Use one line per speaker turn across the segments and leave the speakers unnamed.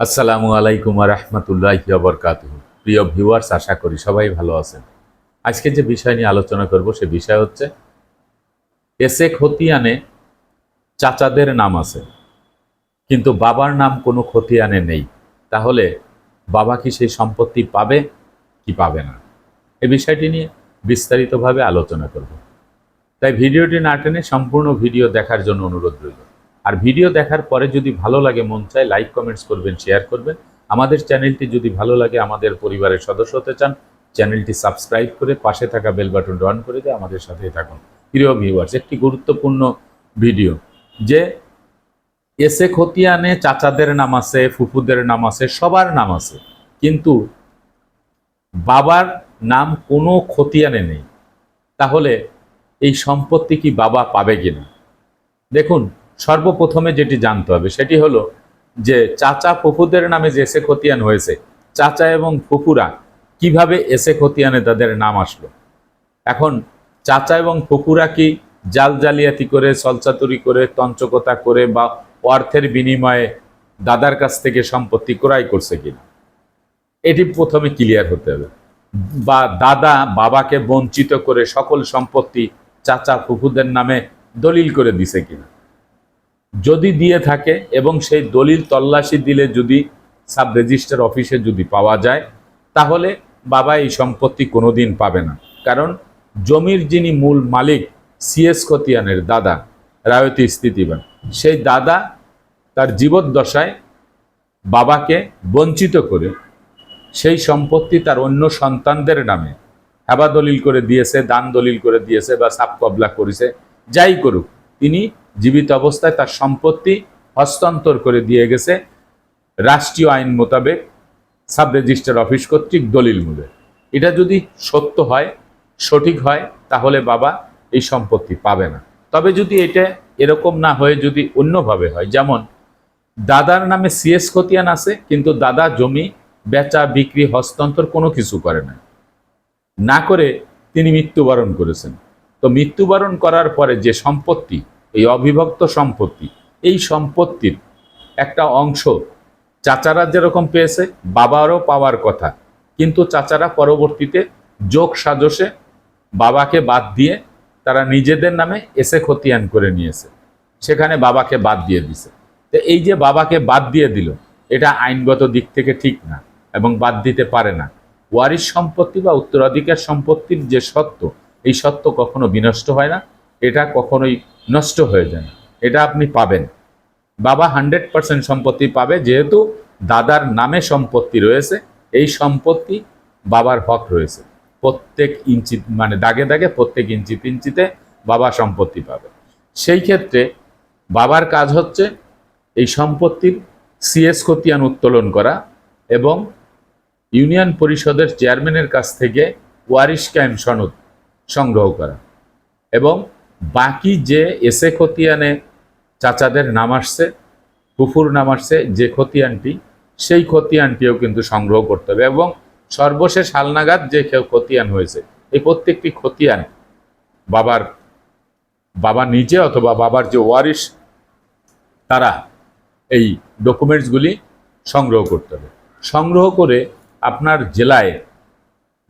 আসসালামু আলাইকুম রহমতুল্লাহ বরকাত প্রিয় ভিউয়ার্স, আশা করি সবাই ভালো আছেন। আজকে যে বিষয় নিয়ে আলোচনা করব, সে বিষয় হচ্ছে এসে খতিয়ানে চাচাদের নাম আছে, কিন্তু বাবার নাম কোনো খতিয়ানে নেই। তাহলে বাবা কি সেই সম্পত্তি পাবে কি পাবে না? এই বিষয়টি নিয়ে বিস্তারিতভাবে আলোচনা করব। তাই ভিডিওটি না টেনে সম্পূর্ণ ভিডিও দেখার জন্য অনুরোধ রইল। আর ভিডিও দেখার পরে যদি ভালো লাগে, মন চায় লাইক কমেন্টস করবেন শেয়ার করবেন। আমাদের চ্যানেলটি যদি ভালো লাগে, আমাদের পরিবারের সদস্য হতে চান, চ্যানেলটি সাবস্ক্রাইব করে পাশে থাকা বেল বাটন অন করে দিয়ে আমাদের সাথেই থাকুন। প্রিয় ভিউয়ার্স একটি গুরুত্বপূর্ণ ভিডিও যে এসে খতিয়ানে চাচাদের নাম আছে, ফুফুদের নাম আছে, সবার নাম আছে, কিন্তু বাবার নাম কোনো খতিয়ানে নেই। তাহলে এই সম্পত্তি কি বাবা পাবে কিনা? দেখুন সর্বপ্রথমে যেটি জানতে হবে সেটি হলো যে চাচা ফুফুদের নামে যে এসে খতিয়ান হয়েছে, চাচা এবং ফুফুরা কীভাবে এসে খতিয়ানে তাদের নাম আসলো? এখন চাচা এবং ফুফুরা কি জাল জালিয়াতি করে সলচাতুরি করে, তঞ্চকতা করে বা অর্থের বিনিময়ে দাদার কাছ থেকে সম্পত্তি ক্রয় করছে কিনা? এটি প্রথমে ক্লিয়ার হতে হবে। বা দাদা বাবাকে বঞ্চিত করে সকল সম্পত্তি চাচা ফুফুদের নামে দলিল করে দিছে কিনা? যদি দিয়ে থাকে এবং সেই দলিল তল্লাশি দিলে যদি সাব রেজিস্টার অফিসে যদি পাওয়া যায়, তাহলে বাবা এই সম্পত্তি কোনোদিন পাবে না। কারণ জমির যিনি মূল মালিক সিএস খতিয়ানের দাদা, রায়তী স্থিতিবান, সেই দাদা তার জীবদ্দশায় বাবাকে বঞ্চিত করে সেই সম্পত্তি তার অন্য সন্তানদের নামে হেবা দলিল করে দিয়েছে, দান দলিল করে দিয়েছে বা সাপ কবলা করেছে, যাই করুক তিনি জীবিত অবস্থায় তার সম্পত্তি হস্তান্তর করে দিয়ে গেছে রাষ্ট্রীয় আইন মোতাবেক সাব রেজিস্টার অফিস কর্তৃক দলিল মূলে। এটা যদি সত্য হয়, সঠিক হয়, তাহলে বাবা এই সম্পত্তি পাবে না। তবে যদি এটা এরকম না হয়ে যদি অন্যভাবে হয়, যেমন দাদার নামে সিএস খতিয়ান আছে, কিন্তু দাদা জমি, বেচা, বিক্রি, হস্তান্তর কোনো কিছু করে না। না করে তিনি মৃত্যুবরণ করেছেন। তো মৃত্যুবরণ করার পরে যে সম্পত্তি, এই অবিভক্ত সম্পত্তি, এই সম্পত্তির একটা অংশ চাচারা যেরকম পেয়েছে, বাবারও পাওয়ার কথা। কিন্তু চাচারা পরবর্তীতে যোগ সাজসে বাবাকে বাদ দিয়ে তারা নিজেদের নামে এসে খতিয়ান করে নিয়েছে। সেখানে বাবাকে বাদ দিয়ে দিছে। তো এই যে বাবাকে বাদ দিয়ে দিল, এটা আইনগত দিক থেকে ঠিক না এবং বাদ দিতে পারে না। ওয়ারিশ সম্পত্তি বা উত্তরাধিকার সম্পত্তির যে সত্য এই সত্য কখনো বিনষ্ট হয় না, এটা কখনোই নষ্ট হয়ে যায় না। এটা আপনি পাবেন। বাবা হান্ড্রেড পার্সেন্ট সম্পত্তি পাবে, যেহেতু দাদার নামে সম্পত্তি রয়েছে, এই সম্পত্তি বাবার হক রয়েছে। প্রত্যেক ইঞ্চি মানে দাগে দাগে প্রত্যেক ইঞ্চি ইঞ্চিতে বাবা সম্পত্তি পাবে। সেই ক্ষেত্রে বাবার কাজ হচ্ছে এই সম্পত্তির সিএস খতিয়ান উত্তোলন করা এবং ইউনিয়ন পরিষদের চেয়ারম্যানের কাছ থেকে ওয়ারিশ ক্যাম সনদ সংগ্রহ করা। এবং বাকি যে এসে খতিয়ানে চাচাদের নাম আসছে কুফুর নাম আসছে, যে খতিয়ানটি, সেই খতিয়ানটিও কিন্তু সংগ্রহ করতে হবে। এবং সর্বশেষ হালনাগাদ যে খতিয়ান হয়েছে, এই প্রত্যেকটি খতিয়ান বাবার, বাবা নিজে অথবা বাবার যে ওয়ারিশ, তারা এই ডকুমেন্টসগুলি সংগ্রহ করতে হবে। সংগ্রহ করে আপনার জেলায়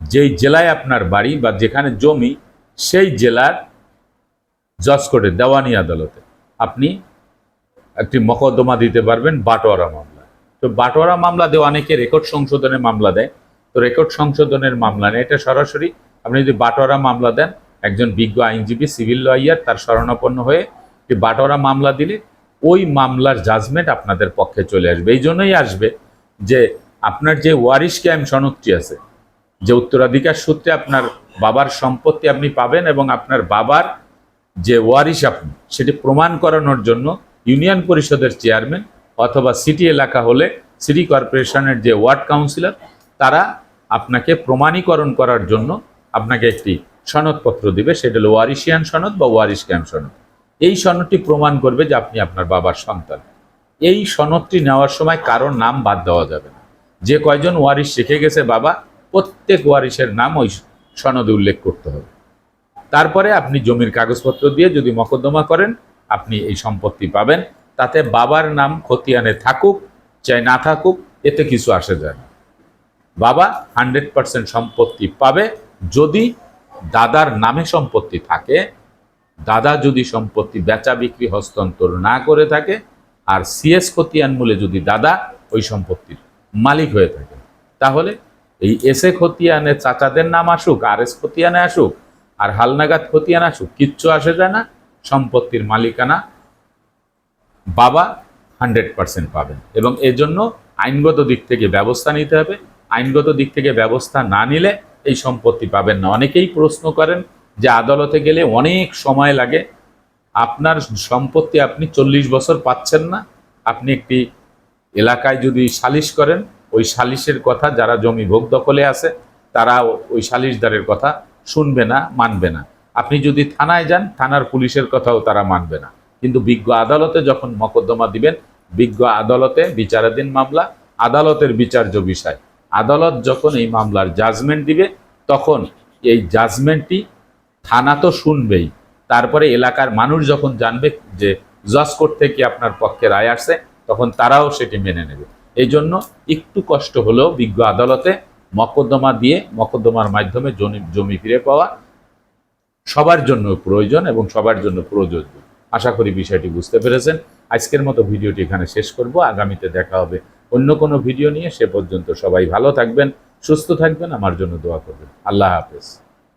যেই জেলায় আপনার বাড়ি বা যেখানে জমি, সেই জেলার জজ কোর্টে দেওয়ানি আদালতে আপনি একটি মকদ্দমা দিতে পারবেন বাটোয়ারা মামলা তো বাটোয়ারা মামলা দেওয়া অনেকে রেকর্ড সংশোধনের মামলা দেয়। তো রেকর্ড সংশোধনের মামলা নেই এটা সরাসরি আপনি যদি বাটোয়ারা মামলা দেন, একজন বিজ্ঞ আইনজীবী, সিভিল লয়ার, তার শরণাপন্ন হয়ে একটি বাটোয়ারা মামলা দিলে ওই মামলার জাজমেন্ট আপনাদের পক্ষে চলে আসবে। এই জন্যই আসবে যে আপনার যে ওয়ারিশ ক্যাম সনদটি আছে যে উত্তরাধিকার সূত্রে আপনার বাবার সম্পত্তি আপনি পাবেন এবং আপনার বাবার যে ওয়ারিশ আপনি, সেটি প্রমাণ করানোর জন্য ইউনিয়ন পরিষদের চেয়ারম্যান অথবা সিটি এলাকা হলে সিটি কর্পোরেশনের যে ওয়ার্ড কাউন্সিলর, তারা আপনাকে প্রমাণীকরণ করার জন্য আপনাকে একটি সনদপত্র দিবে। সেটা হলো ওয়ারিশিয়ান সনদ বা ওয়ারিশ ক্যাম্প সনদ। এই সনদটি প্রমাণ করবে যে আপনি আপনার বাবার সন্তান। এই সনদটি নেওয়ার সময় কারোর নাম বাদ দেওয়া যাবে না। যে কয়জন ওয়ারিশ শিখে গেছে বাবা প্রত্যেক ওয়ারিশের নাম ওই সনদে উল্লেখ করতে হবে। তারপরে আপনি জমির কাগজপত্র দিয়ে যদি মকদ্দমা করেন, আপনি এই সম্পত্তি পাবেন। তাতে বাবার নাম খতিয়ানে থাকুক, চাই না থাকুক, এতে কিছু আসে যায় না। বাবা হান্ড্রেড পার্সেন্ট সম্পত্তি পাবে যদি দাদার নামে সম্পত্তি থাকে। দাদা যদি সম্পত্তি বেচা, বিক্রি, হস্তান্তর না করে থাকে আর সিএস খতিয়ান মূলে যদি দাদা ওই সম্পত্তির মালিক হয়ে থাকে, তাহলে এই এসে খতিয়ানে চাচাদের নাম আসুক আর এস খতিয়ানে আসুক, আর হালনাগাদ খতিয়ান আসুক, কিচ্ছু আসে যায় না, সম্পত্তির মালিকানা বাবা হান্ড্রেড পার্সেন্ট পাবেন। এবং এজন্য আইনগত দিক থেকে ব্যবস্থা নিতে হবে। আইনগত দিক থেকে ব্যবস্থা না নিলে এই সম্পত্তি পাবেন না। অনেকেই প্রশ্ন করেন যে আদালতে গেলে অনেক সময় লাগে। আপনার সম্পত্তি আপনি চল্লিশ বছর পাচ্ছেন না। আপনি একটি এলাকায় যদি সালিশ করেন ওই সালিশের কথা, যারা জমি ভোগ দখলে আছে, তারা ওই সালিশদারের কথা শুনবে না, মানবে না। আপনি যদি থানায় যান, থানার পুলিশের কথাও তারা মানবে না। কিন্তু বিজ্ঞ আদালতে যখন মকদ্দমা দিবেন, বিজ্ঞ আদালতে বিচারাধীন মামলা, আদালতের বিচার্য বিষয়। আদালত যখন এই মামলার জাজমেন্ট দিবে, তখন এই জাজমেন্টটি থানা তো শুনবেই। তারপরে এলাকার মানুষ যখন জানবে যে, জজ কোর্ট থেকে আপনার পক্ষে রায় আসছে, তখন তারাও সেটি মেনে নেবে। এই জন্য একটু কষ্ট হলেও বিজ্ঞ আদালতে মকদ্দমা দিয়ে মকদ্দমার মাধ্যমে জমি জমি ফিরে পাওয়া সবার জন্য প্রয়োজন এবং সবার জন্য প্রযোজ্য। আশা করি বিষয়টি বুঝতে পেরেছেন। আজকের মতো ভিডিওটি এখানে শেষ করব। আগামীতে দেখা হবে অন্য কোনো ভিডিও নিয়ে। সে পর্যন্ত সবাই ভালো থাকবেন, সুস্থ থাকবেন। আমার জন্য দোয়া করবেন। আল্লাহ হাফেজ।